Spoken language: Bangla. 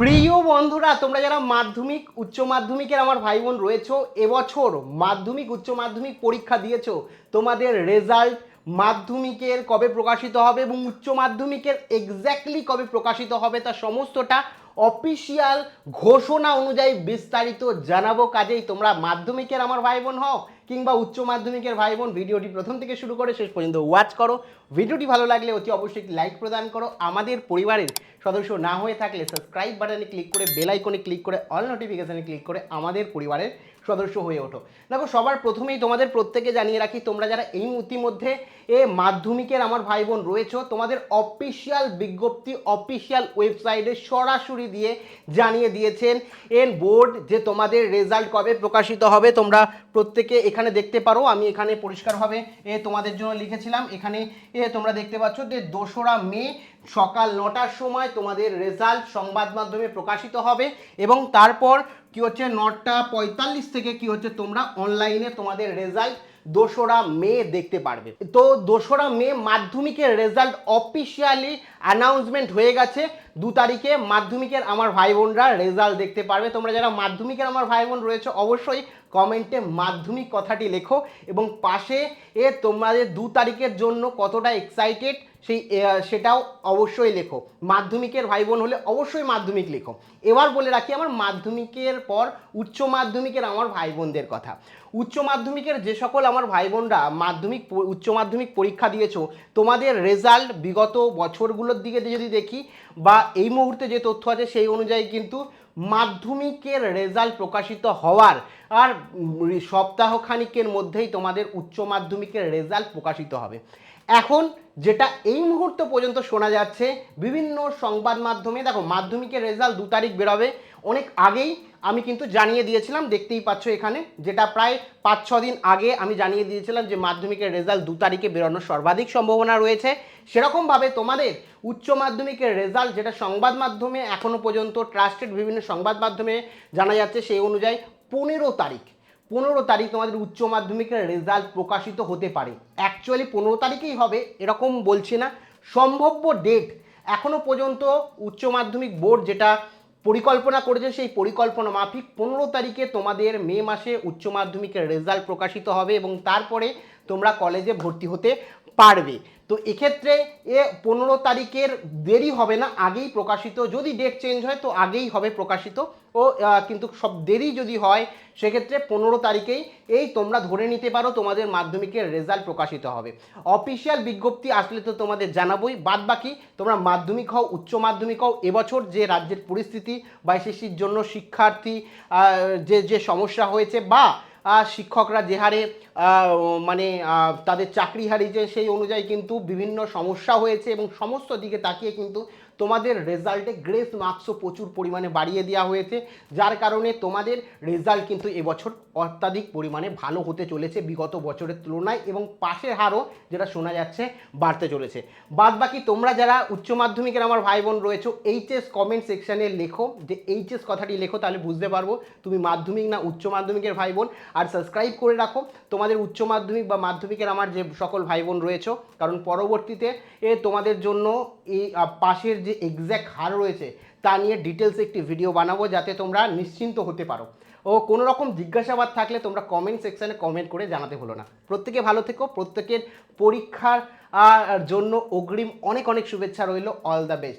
প্রিয় বন্ধুরা, তোমরা যারা মাধ্যমিক, উচ্চ মাধ্যমিকের আমার ভাই বোন রয়েছো, এবছর মাধ্যমিক, উচ্চ মাধ্যমিক পরীক্ষা দিয়েছ, তোমাদের রেজাল্ট মাধ্যমিকের কবে প্রকাশিত হবে এবং উচ্চ মাধ্যমিকের এক্স্যাক্টলি কবে প্রকাশিত হবে তা সমস্তটা অফিসিয়াল ঘোষণা অনুযায়ী বিস্তারিত জানাব। কাজেই তোমরা মাধ্যমিকের আমার ভাই বোন হও কিংবা উচ্চ মাধ্যমিকের ভাই বোন ভিডিওটি প্রথম থেকে শুরু করে শেষ পর্যন্ত ওয়াচ করো। ভিডিওটি ভালো লাগলে অতি অবশ্যই লাইক প্রদান করো। আমাদের পরিবারের সদস্য না হয়ে থাকলে সাবস্ক্রাইব বাটনে ক্লিক করে বেল আইকনে ক্লিক করে অল নোটিফিকেশানে ক্লিক করে আমাদের পরিবারের সদস্য হয়ে ওঠো। দেখো, সবার প্রথমেই তোমাদের প্রত্যেকে জানিয়ে রাখি, তোমরা যারা এই ইতিমধ্যে এ মাধ্যমিকের আমার ভাই বোন রয়েছো, তোমাদের অফিসিয়াল বিজ্ঞপ্তি অফিসিয়াল ওয়েবসাইটে সরাসরি দিয়ে জানিয়ে দিয়েছেন এন বোর্ড যে তোমাদের রেজাল্ট কবে প্রকাশিত হবে, তোমরা প্রত্যেকে এখানে দেখতে পারো। আমি এখানে পরিষ্কারভাবে এ তোমাদের জন্য লিখেছিলাম। এখানে এ তোমরা দেখতে পাচ্ছ যে দোসরা মে সকাল নটার সময় তোমাদের রেজাল্ট সংবাদ মাধ্যমে প্রকাশিত হবে এবং তারপর কি হচ্ছে নটা পঁয়তাল্লিশ থেকে কি হচ্ছে তোমরা অনলাইনে তোমাদের রেজাল্ট দোসরা মে দেখতে পারবে। তো দোসরা মে মাধ্যমিকের রেজাল্ট অফিসিয়ালি অ্যানাউন্সমেন্ট হয়ে গেছে। দু তারিখে মাধ্যমিকের আমার ভাই বোনরা রেজাল্ট দেখতে পারবে। তোমরা যারা মাধ্যমিকের আমার ভাই বোন রয়েছে, অবশ্যই কমেন্টে মাধ্যমিক কথাটি লেখো এবং পাশে এ তোমাদের দু তারিখের জন্য কতটা এক্সাইটেড সেই সেটাও অবশ্যই লেখো। মাধ্যমিকের ভাই বোন হলে অবশ্যই মাধ্যমিক লেখো। এবার বলে রাখি আমার মাধ্যমিকের পর উচ্চ মাধ্যমিকের আমার ভাই বোনদের কথা। উচ্চ মাধ্যমিকের যে সকল আমার ভাই বোনরা মাধ্যমিক উচ্চ মাধ্যমিক পরীক্ষা দিয়েছ, তোমাদের রেজাল্ট বিগত বছরগুলোর দিকে যদি দেখি বা এই মুহূর্তে যে তথ্য আছে সেই অনুযায়ী কিন্তু মাধ্যমিকের রেজাল্ট প্রকাশিত হওয়ার আর উম, সপ্তাহখানিকের মধ্যেই তোমাদের উচ্চ মাধ্যমিকের রেজাল্ট প্রকাশিত হবে। এখন যেটা এই মুহূর্ত পর্যন্ত শোনা যাচ্ছে বিভিন্ন সংবাদ মাধ্যমে দেখো মাধ্যমিকের রেজাল্ট দু তারিখ বেরোবে। অনেক আগেই আমি কিন্তু জানিয়ে দিয়েছিলাম দেখতেই পাচ্ছ এখানে যেটা প্রায় পাঁচ ছ দিন আগে আমি জানিয়ে দিয়েছিলাম যে মাধ্যমিকের রেজাল্ট দু তারিখে বেরোনোর সর্বাধিক সম্ভাবনা রয়েছে। সেরকমভাবে তোমাদের উচ্চ মাধ্যমিকের রেজাল্ট যেটা সংবাদ মাধ্যমে এখনও পর্যন্ত ট্রাস্টেড বিভিন্ন সংবাদ মাধ্যমে জানা যাচ্ছে সেই অনুযায়ী পনেরো তারিখ পনেরো তারিখ তোমাদের উচ্চ মাধ্যমিকের রেজাল্ট প্রকাশিত হতে পারে। অ্যাকচুয়ালি পনেরো তারিখেই হবে, এরকম বলছি না। সম্ভাব্য ডেট এখনও পর্যন্ত উচ্চ মাধ্যমিক বোর্ড যেটা পরিকল্পনা করেছে, সেই পরিকল্পনা মাফিক পনেরো তারিখে তোমাদের মে মাসে উচ্চ মাধ্যমিকের রেজাল্ট প্রকাশিত হবে এবং তারপরে তোমরা কলেজে ভর্তি হতে পারবে। তো এক্ষেত্রে এ পনেরো তারিখের দেরি হবে না, আগেই প্রকাশিত। যদি ডেট চেঞ্জ হয়, তো আগেই হবে প্রকাশিত। ও কিন্তু সব দেরি যদি হয়, সেক্ষেত্রে পনেরো তারিখেই এই তোমরা ধরে নিতে পারো তোমাদের মাধ্যমিকের রেজাল্ট প্রকাশিত হবে। অফিসিয়াল বিজ্ঞপ্তি আসলে তো তোমাদের জানাবোই। বাদ বাকি তোমরা মাধ্যমিক হও, উচ্চ মাধ্যমিক হও, এবছর যে রাজ্যের পরিস্থিতি বা এসএসসির জন্য শিক্ষার্থী যে যে সমস্যা হয়েছে বা শিক্ষকরা যে হারে মানে তাদের চাকরি হারিয়েছে সেই অনুযায়ী কিন্তু বিভিন্ন সমস্যা হয়েছে এবং সমস্ত দিকে তাকিয়ে কিন্তু তোমাদের রেজাল্টে গ্রেস মার্কসও প্রচুর পরিমাণে বাড়িয়ে দেওয়া হয়েছে। যার কারণে তোমাদের রেজাল্ট কিন্তু এবছর অত্যাধিক পরিমাণে ভালো হতে চলেছে বিগত বছরের তুলনায় এবং পাশের হারও যেটা শোনা যাচ্ছে বাড়তে চলেছে। বাদ বাকি তোমরা যারা উচ্চ মাধ্যমিকের আমার ভাই বোন রয়েছো এইচএস কমেন্ট সেকশানে লেখো, যে এইচএস কথাটি লেখো তাহলে বুঝতে পারব। তুমি মাধ্যমিক না উচ্চ মাধ্যমিকের ভাই বোন, আর সাবস্ক্রাইব করে রাখো। তোমাদের উচ্চ মাধ্যমিক বা মাধ্যমিকের আমার যে সকল ভাই বোন রয়েছো, কারণ পরবর্তীতে এ তোমাদের জন্য এই পাশের যে এক্স্যাক্ট হার রয়েছে, তা নিয়ে ডিটেলস একটি ভিডিও বানাবো, যাতে তোমরা নিশ্চিন্ত হতে পারো। ও কোনো রকম জিজ্ঞাসাবাদ থাকলে তোমরা কমেন্ট সেকশানে কমেন্ট করে জানাতে হলো না। প্রত্যেকে ভালো থেকো, প্রত্যেকের পরীক্ষার জন্য অগ্রিম অনেক অনেক শুভেচ্ছা রইল। All the best